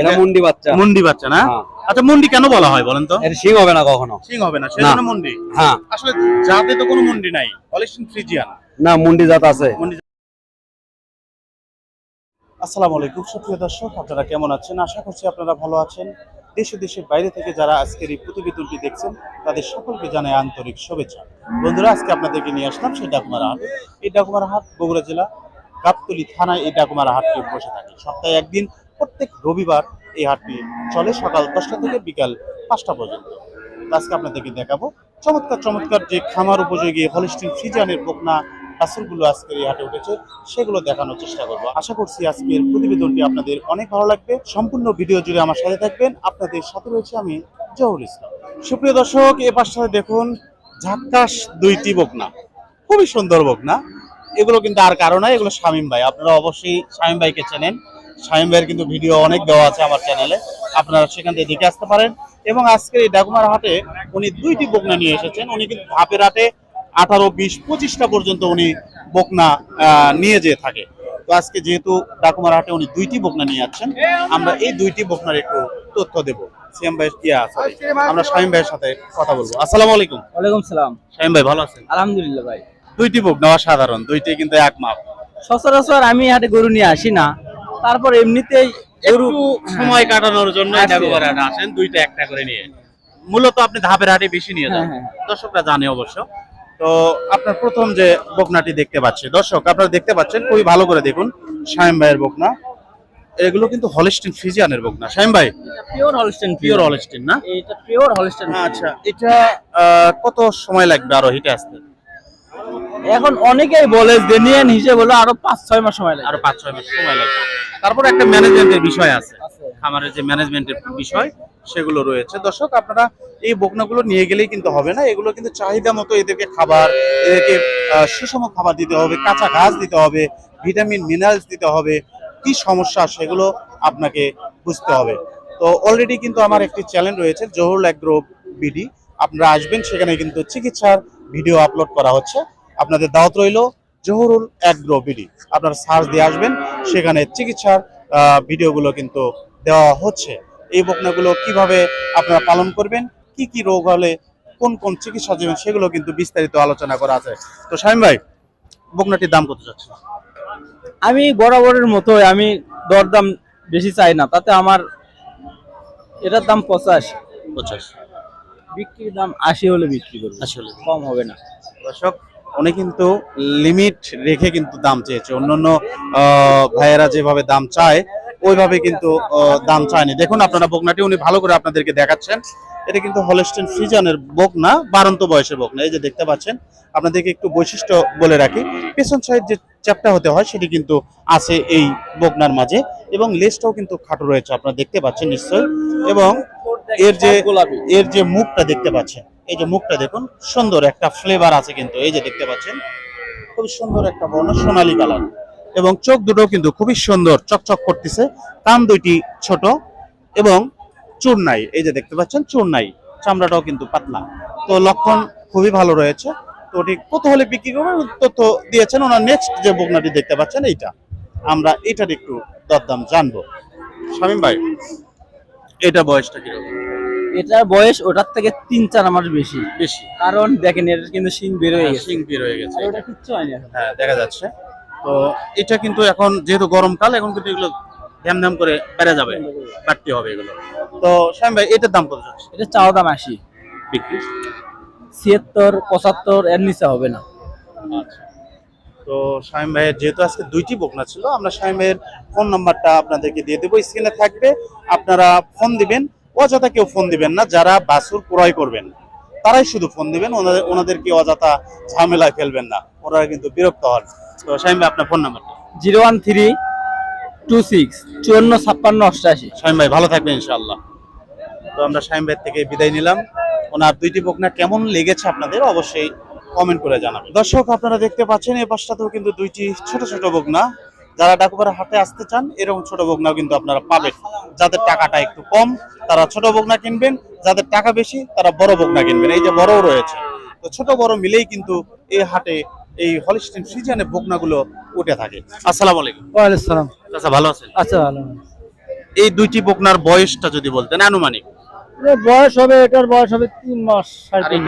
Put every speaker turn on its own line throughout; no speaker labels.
এটা মুন্ডি বাচ্চা।
মুন্ডি বাচ্চা না?
হ্যাঁ।
আচ্ছা মুন্ডি কেন বলা হয় বলেন তো?
এর সিং হবে না কখনো।
সিং হবে না সেজন্য মুন্ডি।
হ্যাঁ।
আসলে জাতে তো কোনো মুন্ডি নাই ফ্রিজিয়ান।
না মুন্ডি জাত আছে।
আসসালামু আলাইকুম সুপ্রিয় দর্শক আপনারা কেমন আছেন? আশা করছি আপনারা ভালো আছেন। দেশে দেশের বাইরে থেকে যারা আজকের এই প্রতিবেদনটি দেখছেন তাদের সকলকে জানাই আন্তরিক শুভেচ্ছা। বন্ধুরা আজকে আপনাদেরকে নিয়ে আসলাম সেই ডাকুমারা হাট। এই ডাকুমারা হাট বগুড়া জেলা গাবতলী থানায় এই ডাকুমারা হাটটি বসে থাকে। সপ্তাহে একদিন প্রত্যেক রবিবার এই হাটটি চলে সকাল দশটা থেকে বিকাল পাঁচটা পর্যন্ত। আজকে আপনাদেরকে দেখাবো চমৎকার চমৎকার যে খামার উপযোগী হলিস্টিন ফ্রিজানের বকনা বাছুরগুলো আজকের এই হাটে উঠেছে, সেগুলো দেখানোর চেষ্টা করব। আশা করছি আজকের প্রতিবেদনটি আপনাদের অনেক ভালো লাগবে। সম্পূর্ণ ভিডিও জুড়ে আমার সাথে থাকবেন। আপনাদের সাথে রয়েছে আমি জহুর ইসলাম। সুপ্রিয় দর্শক, এ পাশে দেখুন ঝাক্কাস দুইটি বকনা। খুবই সুন্দর বকনা। এগুলো কিন্তু আর কারও নয়, এগুলো শামীম ভাই। আপনারা অবশ্যই শামীম ভাইকে চেনেন। শামীম ভাইয়ের কিন্তু ভিডিও অনেক দেওয়া আছে আমার চ্যানেলে। আপনারা সেখান থেকে দেখে আসতে পারেন। এবং আজকের এই ডাকুমার হাটে উনি দুইটি বকনা নিয়ে এসেছেন। উনি কিন্তু ধাপের হাটে আঠারো বিশ পঁচিশটা পর্যন্ত উনি বকনা নিয়ে যেয়ে থাকে। তো আজকে যেহেতু ডাকুমার হাটে উনি দুইটি বকনা নিয়ে যাচ্ছেন আমরা এই দুইটি বকনার একটু তথ্য দেব। সিএম ভাই ইয়া সরি আমরা শামীম ভাইয়ের সাথে কথা বলব। আসসালামু আলাইকুম।
ওয়ালাইকুম সালাম।
শামীম ভাই ভালো আছেন?
আলহামদুলিল্লাহ ভাই।
দুইটি বকনা অসাধারণ দুইটি কিন্তু এক মাপ।
সচরাচর আমি হাটে গরু নিয়ে আসি না। তারপর এমনিতেই
একটু সময় কাটানোর জন্য আসেন দুইটা একটা করে নিয়ে। মূলত আপনি ধাপের হাটে বেশি নিয়ে যান।
হ্যাঁ,
দর্শকরা জানে অবশ্য। তো আপনার প্রথম যে বকনাটি দেখতে পাচ্ছি দর্শক আপনারা দেখতে পাচ্ছেন খুবই ভালো করে দেখুন শাইম ভাইয়ের বকনা। এগুলো কিন্তু হলিস্টিন ফিজিয়ানের বকনা। শাইম ভাই?
পিওর হলস্টেন
পিওর হলিস্টিন না?
এটা পিওর হলস্টেন
আচ্ছা এটা কত সময় লাগবে আরও হিটে আসতে?
এখন অনেকেই বলে যে নিয়ে হিসেবে বলে আরও পাঁচ ছয় মাস সময় লাগে
আরও পাঁচ ছয় মাস সময় লাগবে। তারপর একটা ম্যানেজমেন্টের বিষয় আছে। খামারের যে ম্যানেজমেন্টের বিষয় সেগুলো রয়েছে। দর্শক আপনারা এই বকনাগুলো নিয়ে গেলেই কিন্তু হবে না। এগুলো কিন্তু চাহিদা মতো এদেরকে খাবার এদেরকে সুষম খাবার দিতে হবে কাঁচা ঘাস দিতে হবে ভিটামিন মিনারেলস দিতে হবে। কি সমস্যা সেগুলো আপনাকে বুঝতে হবে। তো অলরেডি কিন্তু আমার একটি চ্যানেল রয়েছে জহুরুল অ্যাগ্রো বিডি আপনারা আসবেন সেখানে কিন্তু চিকিৎসার ভিডিও আপলোড করা হচ্ছে। আপনাদের দাওয়াত রইল। Jahurul agro BD. আপনারা সার্চ দিয়ে আসবেন সেখানে চিকিৎসার ভিডিওগুলো কিন্তু দেওয়া হচ্ছে। এই বকনাগুলো কীভাবে আপনারা পালন করবেন কি কি রোগ হলে কোন কোন চিকিৎসা দেবেন সেগুলো কিন্তু বিস্তারিত আলোচনা করা আছে। তো শামিম ভাই বকনাটির দাম কত যাচ্ছে
আমি বরাবরের মতো আমি দরদাম বেশি চাই না তাতে আমার এটার দাম পঁচাশ।
পঞ্চাশ
বিক্রির দাম আশি হলে বিক্রি করব।
আসলে
কম হবে না।
দর্শক উনি কিন্তু লিমিট রেখে কিন্তু দাম চেয়েছে। অন্যান্য আহ, ভাইয়েরা যেভাবে দাম চায় ওইভাবে কিন্তু দাম চায়নি। দেখুন আপনারা বকনাটি উনি ভালো করে আপনাদেরকে দেখাচ্ছেন। এটা কিন্তু হলস্টেন ফ্রিজানের বকনা বারন্ত বয়সের বকনা। এই যে দেখতে পাচ্ছেন আপনাদেরকে একটু বৈশিষ্ট্য বলে রাখি। পেছন সাইড যে চ্যাপটা হতে হয় সেটি কিন্তু আছে এই বকনার মাঝে এবং লেসটাও কিন্তু খাটো রয়েছে আপনারা দেখতে পাচ্ছেন নিশ্চয়ই। এবং এর যে এর যে মুখটা দেখতে পাচ্ছেন এই যে মুখটা দেখুন সুন্দর একটা ফ্লেভার আছে কিন্তু এই যে দেখতে পাচ্ছেন খুব সুন্দর একটা বর্ণ সোনালি কালার এবং চোখ দুটো কিন্তু খুবই সুন্দর চকচক করতেছে কান দুইটি ছোট এবং চুর নাই এই যে দেখতে পাচ্ছেন চুর নাই চামড়াটাও কিন্তু পাতলা। তো লক্ষণ খুবই ভালো রয়েছে। তো ওটি কত হলে বিক্রি করবেন তথ্য দিয়েছেন ওনার নেক্সট যে বগনাটি দেখতে পাচ্ছেন এইটা। আমরা এটার একটু দরদাম জানব। শামীম ভাই এটা বয়সটা কীরকম?
এটার বয়স ওটার থেকে তিন চার মাস বেশি।
বেশি।
কারণ দেখেন এর কিন্তু শিং বের হয়ে গেছে।
শিং বের হয়ে গেছে।
ওটা কিচ্ছু হয়নি
হ্যাঁ দেখা যাচ্ছে। তো এটা কিন্তু এখন যেহেতু গরমকাল এখন কিন্তু এগুলো ধ্যাম ধ্যাম করে বেড়ে যাবে কাটতে হবে এগুলো। তো শ্যাম ভাই এটার দাম কত যাচ্ছে?
এটা চাওয়া দাম আশি।
বিক্রি?
ছিয়াত্তর পঁচাত্তর এর নিচে হবে না।
আচ্ছা। তো শামিম ভাইয়ের যেহেতু আজকে দুইটি বকনা ছিল আমরা শামিম ভাইয়ের ফোন নাম্বারটা আপনাদেরকে দিয়ে দেবো। স্ক্রিনে থাকবে আপনারা ফোন দিবেন অযথা কেউ ফোন দিবেন না যারা বাসুর ক্রয় করবেন তারাই শুধু ফোন দিবেন ওনাদের ওনাদেরকে অযথা ঝামেলায় ফেলবেন না ওনারা কিন্তু বিরক্ত হন। তো ভাই আপনার ফোন নাম্বারটা?
Zero one three two six চুয়ান্ন ছাপ্পান্ন অষ্টাশি
শামিম ভাই ভালো থাকবেন ইনশাআল্লাহ। তো আমরা শামিম ভাই থেকে বিদায় নিলাম। ওনার দুইটি বকনা কেমন লেগেছে আপনাদের অবশ্যই কমেন্ট করে জানাবেন। দর্শক আপনারা দেখতে পাচ্ছেন এই পাশটাতেও কিন্তু দুইটি ছোট ছোট বকনা যারা ডাকুপাড়া হাটে আসতে চান এরকম ছোট বকনাও কিন্তু আপনারা পাবেন। যাদের টাকাটা একটু কম তারা ছোট বকনা কিনবেন। যাদের টাকা বেশি তারা বড় বকনা কিনবেন। এই যে বড়ও রয়েছে। তো ছোট বড় মিলেই কিন্তু এই হাটে এই হলিস্টিন সিজনে বকনাগুলো উঠে থাকে। আসসালামু আলাইকুম।
ওয়ালাইকুম
চাচা ভালো আছেন?
আচ্ছা ভালো
এই দুইটি বকনার বয়সটা যদি বলতেন আনুমানিক?
বয়স হবে এটার বয়স হবে তিন মাস সাড়ে তিন?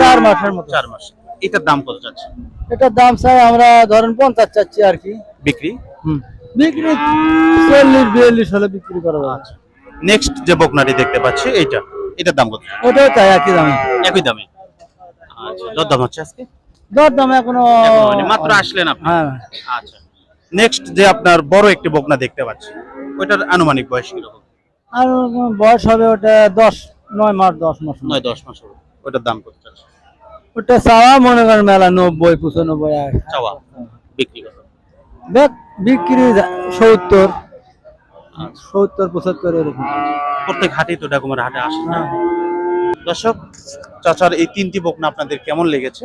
চার মাসের মতো।
চার মাস। এটার দাম কত যাচ্ছে
এটার দাম চাই আমরা ধরেন পঞ্চাশ চাচ্ছি আর কি।
বিক্রি?
বিক্রি চল্লিশ বিয়াল্লিশ হলে বিক্রি করা যাবে।
নেক্সট যে বকনাটি দেখতে পাচ্ছি এইটা। এটার দাম কত?
ওটাও চাই একই দামে।
একই দামে। আচ্ছা দর দাম হচ্ছে আজকে?
দর দাম
এখনও মাত্র আসলেন আপনি।
হ্যাঁ।
আচ্ছা। নেক্সট যে আপনার বড় একটি বকনা দেখতে পাচ্ছি ওইটার আনুমানিক বয়স কীরকম?
আর বয়স হবে ওটা দশ নয় মাস দশ মাস
নয় দশ মাস হবে। ওটার দাম কত
ওটা চাওয়া মনে করেন মেলা নব্বই পঁচানব্বই
চাওয়া বিক্রি
বিক্রি সত্তর। সত্তর পঁচাত্তর এরকম।
প্রত্যেক হাটে তো ডাকুমার হাটে আসে না। দর্শক চাচার এই তিনটি বকনা আপনাদের কেমন লেগেছে?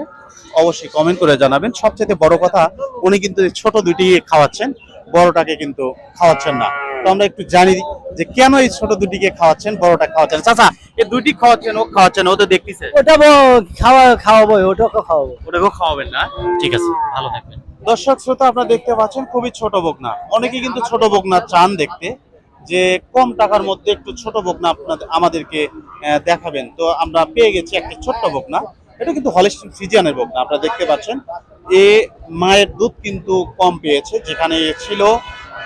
অবশ্যই কমেন্ট করে জানাবেন। সবচেয়ে বড় কথা উনি কিন্তু ছোট দুইটি খাওয়াচ্ছেন। বড়টাকে কিন্তু খাওয়াচ্ছেন না। তো আমরা একটু জানি যে কেন এই ছোট দুটিকে খাওয়াচ্ছেন বড়টা খাওয়াচ্ছেন। চাচা এই দুইটি খাওয়াচ্ছেন ও খাওয়াচ্ছেন ও তো দেখতেছে।
ওটা ব- খাওয়া খাওয়াবো ওটাকে খাওয়াবো।
ওটাকেও খাওয়াবেন না? ঠিক আছে ভালো থাকবেন। দর্শক শ্রোতা আপনারা দেখতে পাচ্ছেন খুবই ছোট বকনা। অনেকে কিন্তু ছোট বকনা চান দেখতে যে কম টাকার মধ্যে একটু ছোট বকনা আপনাদের আমাদেরকে আহ, দেখাবেন। তো আমরা পেয়ে গেছি একটা ছোট্ট বকনা। এটা কিন্তু হলিস্টিন ফিজিয়ানের বকনা আপনারা দেখতে পাচ্ছেন। এ মায়ের দুধ কিন্তু কম পেয়েছে যেখানে ছিল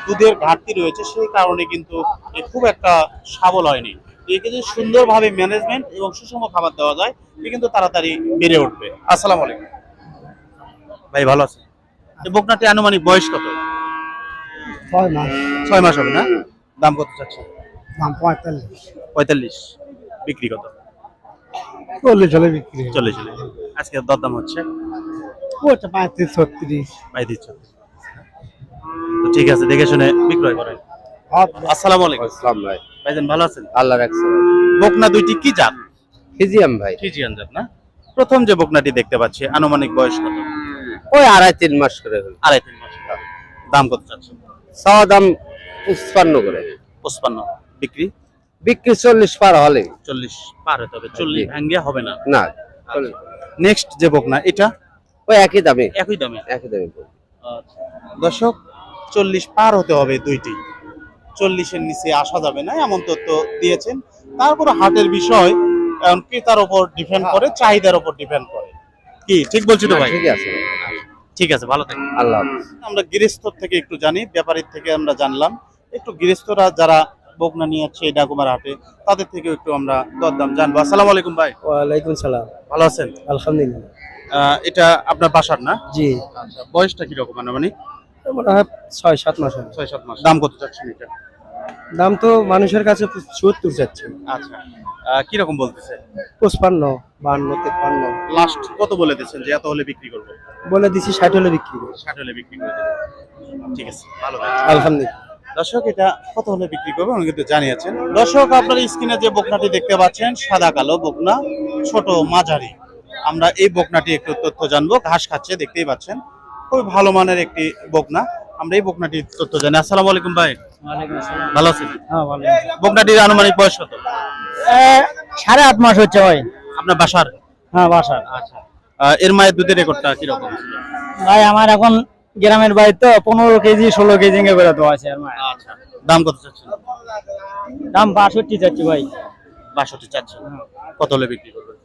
দুধের ঘাটতি রয়েছে সেই কারণে কিন্তু খুব একটা সাবল হয়নি। একে যদি সুন্দরভাবে ম্যানেজমেন্ট এবং সুষম খাবার দেওয়া যায় এ কিন্তু তাড়াতাড়ি বেড়ে উঠবে। আসসালামু আলাইকুম। ভাই ভালো আছেন? এই বকনাটি আনুমানিক বয়স কত?
ছয় মাস।
ছয় মাস হবে না? দাম কত চাচ্ছে
দাম পঁয়তাল্লিশ।
পঁয়তাল্লিশ। বিক্রি কত?
চল্লিশ হলে বিক্রি
চল্লিশ চল্লিশ আজকে দরদাম হচ্ছে?
ওটা পঁয়ত্রিশ ছত্রিশ।
ভাই দিচ্ছ তো ঠিক আছে দেখে শুনে বিক্রয় করেন। আসসালামু আলাইকুম।
ভাই।
ভাইজান ভালো আছেন?
আল্লাহ রাখছে
বকনা দুইটি কি জাত?
ফিজিয়াম ভাই।
ফিজিয়ান জাত না? প্রথম যে বকনাটি দেখতে পাচ্ছি আনুমানিক বয়স কত?
ওই আড়াই তিন মাস করে হলো।
আড়াই তিন মাস। দাম কত চাচ্ছে
চাওয়া দাম পঁচপান্ন করে।
পঁচপান্ন। বিক্রি?
বিক্রি চল্লিশ পার হলে
চল্লিশ পার হতে হবে। চল্লিশ ভাঙ্গে হবে না?
না।
নেক্সট যে বকনা এটা?
ওই একই দামে।
একই দামে।
একই দামে। পড়বে।
দর্শক চল্লিশ পার হতে হবে দুইটি। চল্লিশের নিচে আসা যাবে না এমন তথ্য দিয়েছেন। তারপরে হাটের বিষয় এখন ক্রেতার ওপর ডিপেন্ড করে চাহিদার ওপর ডিপেন্ড করে। কি ঠিক বলছি তো ভাই?
ঠিক আছে।
ঠিক আছে ভালো থাকবেন।
আল্লাহ
আমরা গৃহস্থর থেকে একটু জানি ব্যাপারীর থেকে আমরা জানলাম। একটু গৃহস্থরা যারা বকনা নিয়ে যাচ্ছে এই ডাকুমার হাটে তাদের থেকে একটু আমরা দরদাম জানব। আসসালামু আলাইকুম ভাই।
ওয়ালাইকুম সালাম।
ভালো আছেন?
আলহামদুলিল্লাহ।
আহ, এটা আপনার বাসার না?
জি।
আচ্ছা বয়সটা কীরকম মানে
মনে হয় ছয় সাত মাস হবে।
ছয় সাত মাস। দাম কত চাচ্ছেন এটা?
দাম তো মানুষের কাছে সত্তর যাচ্ছে
আচ্ছা। আহ, কীরকম বলতেছে?
পঁচপান্ন বান্ন তেপান্ন
লাস্ট কত বলে দিয়েছেন যে এত হলে বিক্রি করব?
বলে দিছি ষাট হলে বিক্রি করব।
ষাট হলে বিক্রি করে ঠিক আছে ভালো
আলহামদুলিল্লাহ।
দর্শক এটা কত হলে বিক্রি করবে উনি কিন্তু জানিয়েছেন। দর্শক আপনার স্ক্রিনে যে বকনাটি দেখতে পাচ্ছেন সাদা কালো বকনা ছোট মাঝারি। আমরা এই বকনাটি একটু তথ্য জানব ঘাস খাচ্ছে দেখতেই পাচ্ছেন। খুবই ভালো মানের একটি বকনা। আমরা এই বকনাটির তথ্য জানি। আসসালামু আলাইকুম ভাই। ভালো আছেন?
হ্যাঁ
বকনাটির আনুমানিক বয়স কত?
সাড়ে আট মাস হচ্ছে ভাই।
আপনার বাসার?
হ্যাঁ বাসা
আচ্ছা। এর মায়ের দুধের রেকর্ডটা কীরকম?
ভাই আমার এখন গ্রামের বাড়ি তো পনেরো কেজি ষোলো কেজি করে দেওয়া আছে আমার
আচ্ছা। দাম কত চাচ্ছেন?
দাম বাষট্টি যাচ্ছে ভাই।
বাষট্টি চাচ্ছেন। কত হলে বিক্রি করবেন?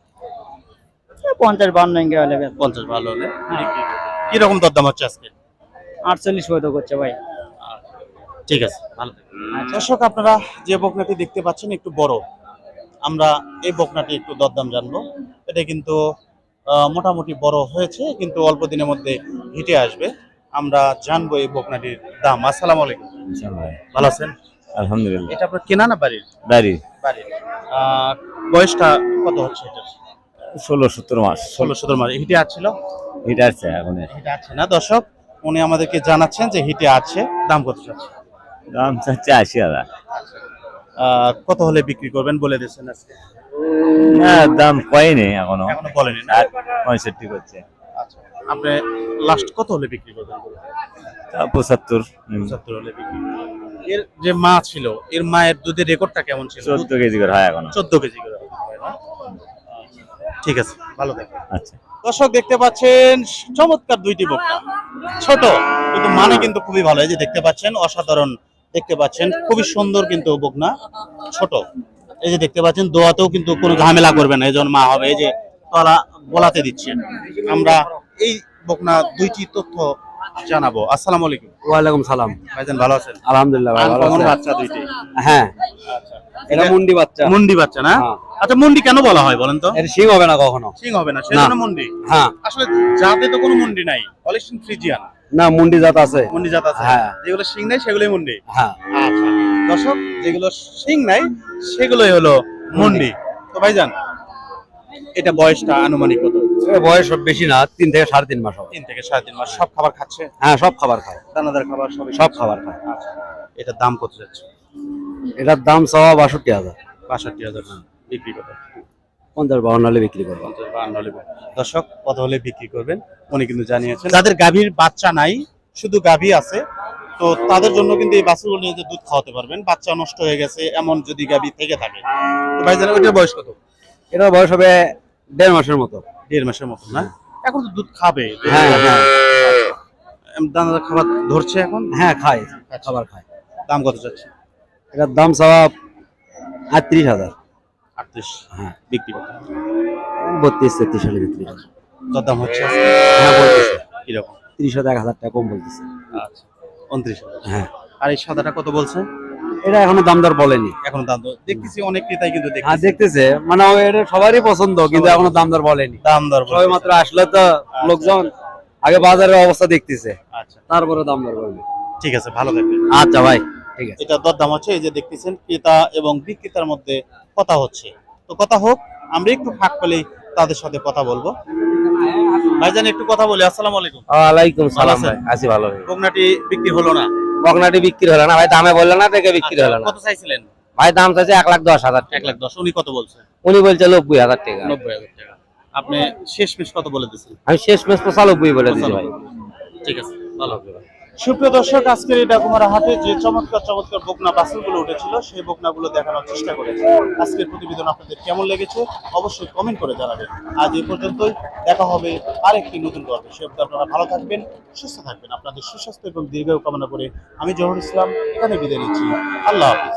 পঞ্চাশ বান্ন ইঙ্গে হলে
পঞ্চাশ ভালো হলে বিক্রি করবেন। কীরকম দরদাম হচ্ছে আজকে?
আটচল্লিশ পয়তো করছে ভাই।
ঠিক আছে ভালো দর্শক আপনারা যে বকনাটি দেখতে পাচ্ছেন একটু বড় আমরা এই বকনাটি একটু দরদাম জানব। এটা কিন্তু আহ, মোটামুটি বড় হয়েছে কিন্তু অল্প দিনের মধ্যে হিটে আসবে। আমরা জানব এই বকনাটির দাম। আসসালামু আলাইকুম। ভালো আছেন?
আলহামদুলিল্লাহ।
এটা আপনার কেনা না বাড়ির?
দাঁড়ি
বাড়ির বয়সটা কত হচ্ছে এটা
ষোলো সত্তর মাস।
ষোলো সতেরো মাস। হিটে আসছিল?
এটা আছে এখন
হিটে আছে না? দর্শক উনি আমাদেরকে জানাচ্ছেন যে হিটে আছে দাম কত চাচ্ছে?
দাম চাচ্ছে আশি হাজার।
কত হলে বিক্রি করবেন বলে দিয়েছেন আজকে?
না দাম কয়নি এখনও।
এখনও বলেনি না?
পঁয়ষট্টি করছে।
আচ্ছা আপনি লাস্ট কত হলে বিক্রি করবেন
পঁচাত্তর।
পঁচাত্তর হলে বিক্রি। এর যে মা ছিল এর মায়ের দুধের রেকর্ডটা কেমন ছিল?
চোদ্দ কেজি করে হয় এখনও।
চোদ্দ কেজি করে ঠিক আছে ভালো থাকবেন।
আচ্ছা।
দর্শক দেখতে পাচ্ছেন, চমৎকার দুইটি বক্তা ছোট, কিন্তু মানে কিন্তু খুবই ভালো। এই যে দেখতে পাচ্ছেন, অসাধারণ দেখতে পাচ্ছেন। খুবই সুন্দর কিন্তু বকনা ছোট। এই যে দেখতে পাচ্ছেন, দোয়াতেও কিন্তু কোনো ঝামেলা করবে না। এই মা হবে, এই যে তলা বলাতে দিচ্ছেন। আমরা এই বকনা দুইটি তথ্য জানাব। আসসালামু আলাইকুম।
ওয়ালাইকুম সালাম।
ভাইজান ভালো আছেন?
আলহামদুলিল্লাহ ভাই, ভালো আছেন?
বাচ্চা দুইটি?
হ্যাঁ। এটা মুন্ডি বাচ্চা।
মুন্ডি বাচ্চা না?
হ্যাঁ।
আচ্ছা মুন্ডি কেন বলা হয় বলেন তো?
এর সিং হবে না কখনো।
সিং হবে না সেজন্য মুন্ডি?
হ্যাঁ।
আসলে জাতে তো কোনো মুন্ডি নাই। Holstein Friesian.
না মুন্ডি জাত আছে।
মুন্ডি জাত আছে।
হ্যাঁ।
যেগুলো সিং নাই সেগুলোই মুন্ডি।
হ্যাঁ।
আচ্ছা। দর্শক যেগুলো সিং নাই সেগুলোই হলো মুন্ডি। তো ভাইজান এটা বয়সটা আনুমানিক কত?
বয়স বেশি না তিন থেকে সাড়ে তিন মাস হবে।
তিন থেকে সাড়ে তিন মাস সব খাবার খাচ্ছে?
হ্যাঁ সব খাবার খায়।
দানাদার খাবার সবই
সব খাবার খায়।
আচ্ছা এটার দাম কত যাচ্ছে?
এটার দাম চাওয়া বাষট্টি হাজার।
বাষট্টি হাজার বিক্রি কত
পঞ্চাশ বাউন্ন হলে বিক্রি করব।
পঞ্চাশ বাহান্ন হলে দর্শক কত হলে বিক্রি করবেন? উনি কিন্তু জানিয়েছেন। যাদের গাভীর বাচ্চা নাই শুধু গাভী আছে তো তাদের জন্য কিন্তু এই বাছুরগুলো নিয়ে যে দুধ খাওয়াতে পারবেন। বাচ্চা নষ্ট হয়ে গেছে এমন যদি গাভী থেকে থাকে। তো ভাই জানেন ওইটার বয়স কত?
এটার বয়স হবে দেড় মাসের মতো।
দেড় মাসের মতো না? এখন তো দুধ খাবে।
হ্যাঁ হ্যাঁ।
দানাদার খাবার ধরছে এখন?
হ্যাঁ খায় খাবার খায়।
দাম কত যাচ্ছে?
এটার দাম চাওয়া আটত্রিশ হাজার।
আটত্রিশ?
হ্যাঁ।
বিক্রি
বত্রিশ তেত্রিশ হলে বিক্রি
তোর দাম হচ্ছে?
হ্যাঁ বলতেছে
কীরকম?
তিরিশ হাজার এক হাজার টাকা কম বলতেছে।
আচ্ছা। উনত্রিশ হাজার।
হ্যাঁ।
আর এই সাদাটা কত বলছে?
এটা এখনও দাম দর বলেনি।
এখন দাম দর দেখতেছি অনেক ক্রেতাই কিন্তু
হ্যাঁ
দেখতেছি।
দেখতেছে মানে এটা সবারই পছন্দ কিন্তু এখনও দাম দর বলেনি।
দাম দর
সবাই মাত্র আসলে তো লোকজন আগে বাজারের অবস্থা দেখতেছে।
আচ্ছা।
তারপরে দাম দর বলবে।
ঠিক আছে ভালো থাকবেন।
আচ্ছা ভাই। ঠিক আছে।
এটা দরদাম হচ্ছে এই যে দেখতেছেন ক্রেতা এবং বিক্রেতার মধ্যে কথা হচ্ছে। তো কথা হোক আমরা একটু ফাঁক পেলেই তাদের সাথে কথা বলব। ভাইজান একটু কথা বলি। আসসালামু আলাইকুম।
ওয়ালাইকুম
সালাম ভাই।
আছি ভালো
বগনাটি বিক্রি হলো না।
বকনাটি বিক্রি হলো না। ভাই দামে বলল না দেখে বিক্রি হলো না।
কত চাইছিলেন?
ভাই দাম চাইছে এক লাখ দশ হাজার
এক লাখ দশ উনি কত বলছে?
উনি বলছে নব্বই হাজার টাকা।
নব্বই হাজার টাকা। আপনি শেষ মেশ কত বলে দিচ্ছেন
আমি শেষ মেশ পঁচানব্বই বলে দিচ্ছি ভাই।
ঠিক আছে ভালো। সুপ্রিয় দর্শক, আজকের এই ডাকুমারা হাতে যে চমৎকার চমৎকার বকনা বাসনগুলো উঠেছিল, সেই বকনাগুলো দেখানোর চেষ্টা করেছি। আজকের প্রতিবেদন আপনাদের কেমন লেগেছে অবশ্যই কমেন্ট করে জানাবেন। আজ এ পর্যন্তই, দেখা হবে আরেকটি নতুন গল্পে সে আপনারা ভালো থাকবেন, সুস্থ থাকবেন। আপনাদের সুস্বাস্থ্য এবং দীর্ঘায়ু কামনা করে আমি জহর ইসলাম এখানে বিদায় নিচ্ছি। আল্লাহ হাফিজ।